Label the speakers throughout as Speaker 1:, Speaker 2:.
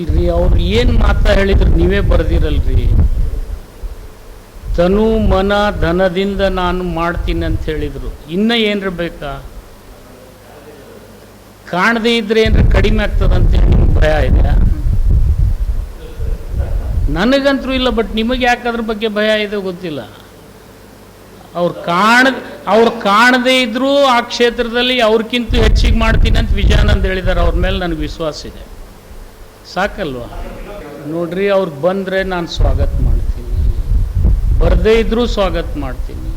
Speaker 1: ಇಲ್ರಿ ಅವ್ರು ಏನು ಮಾತಾ ಹೇಳಿದ್ರು ನೀವೇ ಬರ್ದಿರಲ್ರಿ. ತನು ಮನ ಧನದಿಂದ ನಾನು ಮಾಡ್ತೀನಿ ಅಂತ ಹೇಳಿದ್ರು. ಇನ್ನ ಏನ್ರ ಬೇಕಾ? ಕಾಣದೇ ಇದ್ರೆ ಏನ್ರ ಕಡಿಮೆ ಆಗ್ತದಂತ ಭಯ ಇದೆ ನನಗಂತೂ ಇಲ್ಲ ಬಟ್ ನಿಮಗೆ ಯಾಕೆ ಅದ್ರ ಬಗ್ಗೆ ಭಯ ಇದೆ ಗೊತ್ತಿಲ್ಲ. ಅವ್ರು ಕಾಣ ಅವ್ರು ಕಾಣದೇ ಇದ್ರೂ ಆ ಕ್ಷೇತ್ರದಲ್ಲಿ ಅವ್ರಕ್ಕಿಂತ ಹೆಚ್ಚಿಗೆ ಮಾಡ್ತೀನಿ ಅಂತ ವಿಜಯಾನಂದ್ ಹೇಳಿದ್ದಾರೆ ಅವ್ರ ಮೇಲೆ ನನಗೆ ವಿಶ್ವಾಸ ಇದೆ. ಸಾಕಲ್ವಾ? ನೋಡ್ರಿ, ಅವ್ರು ಬಂದರೆ ನಾನು ಸ್ವಾಗತ ಮಾಡ್ತೀನಿ. ಬರದೇ ಇದ್ದರೂ ಸ್ವಾಗತ ಮಾಡ್ತೀನಿ.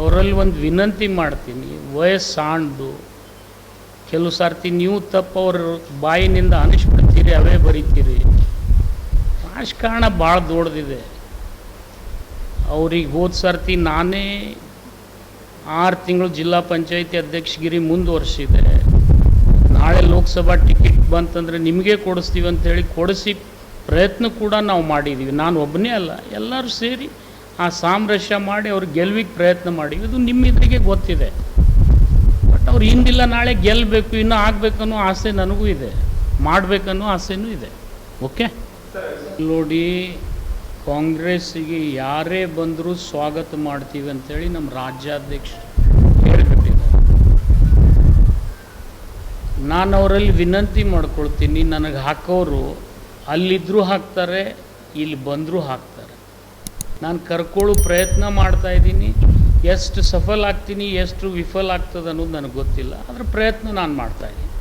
Speaker 1: ಅವರಲ್ಲಿ ಒಂದು ವಿನಂತಿ ಮಾಡ್ತೀನಿ ವಯಸ್ಸಾಣ್ದು ಕೆಲವು ಸಾರ್ತಿ ನೀವು ತಪ್ಪು ಅವ್ರ ಬಾಯಿನಿಂದ ಅನಿಸ್ಬಿಡ್ತೀರಿ ಅವೇ ಬರೀತೀರಿ. ರಾಜಕಾರಣ ಭಾಳ ದೊಡ್ಡದಿದೆ ಅವ್ರಿಗೆ ಹೋದ ಸರ್ತಿ ನಾನೇ ಆರು ತಿಂಗಳು ಜಿಲ್ಲಾ ಪಂಚಾಯತಿ ಅಧ್ಯಕ್ಷಗಿರಿ ಮುಂದುವರ್ಸಿದೆ. ಲೋಕಸಭಾ ಟಿಕೆಟ್ ಬಂತಂದರೆ ನಿಮಗೆ ಕೊಡಿಸ್ತೀವಿ ಅಂತ ಹೇಳಿ ಕೊಡಿಸಿ ಪ್ರಯತ್ನ ಕೂಡ ನಾವು ಮಾಡಿದ್ದೀವಿ ನಾನು ಒಬ್ಬನೇ ಅಲ್ಲ, ಎಲ್ಲರೂ ಸೇರಿ ಆ ಸಾಮರಸ್ಯ ಮಾಡಿ ಅವ್ರು ಗೆಲ್ವಿಗೆ ಪ್ರಯತ್ನ ಮಾಡಿ ಇದು ನಿಮ್ಮಿದ್ರಿಗೆ ಗೊತ್ತಿದೆ. ಬಟ್ ಅವ್ರು ಹಿಂದಿಲ್ಲ ನಾಳೆ ಗೆಲ್ಲಬೇಕು ಇನ್ನೂ ಆಗಬೇಕನ್ನೋ ಆಸೆ ನನಗೂ ಇದೆ. ಮಾಡಬೇಕನ್ನೋ ಆಸೆನೂ ಇದೆ. ಓಕೆ? ನೋಡಿ, ಕಾಂಗ್ರೆಸ್ಸಿಗೆ ಯಾರೇ ಬಂದರೂ ಸ್ವಾಗತ ಮಾಡ್ತೀವಿ ಅಂತೇಳಿ ನಮ್ಮ ರಾಜ್ಯಾಧ್ಯಕ್ಷ ನಾನು ಅವರಲ್ಲಿ ವಿನಂತಿ ಮಾಡ್ಕೊಳ್ತೀನಿ, ನನಗೆ ಹಾಕೋರು ಅಲ್ಲಿದ್ದರೂ ಹಾಕ್ತಾರೆ, ಇಲ್ಲಿ ಬಂದರೂ ಹಾಕ್ತಾರೆ. ನಾನು ಕರ್ಕೊಳ್ಳೋ ಪ್ರಯತ್ನ ಮಾಡ್ತಾ ಇದ್ದೀನಿ, ಎಷ್ಟು ಸಫಲ ಆಗ್ತೀನಿ, ಎಷ್ಟು ವಿಫಲ ಆಗ್ತದೆ ಅನ್ನೋದು ನನಗೆ ಗೊತ್ತಿಲ್ಲ, ಆದ್ರೆ ಪ್ರಯತ್ನ ನಾನು ಮಾಡ್ತಾ ಇದ್ದೀನಿ.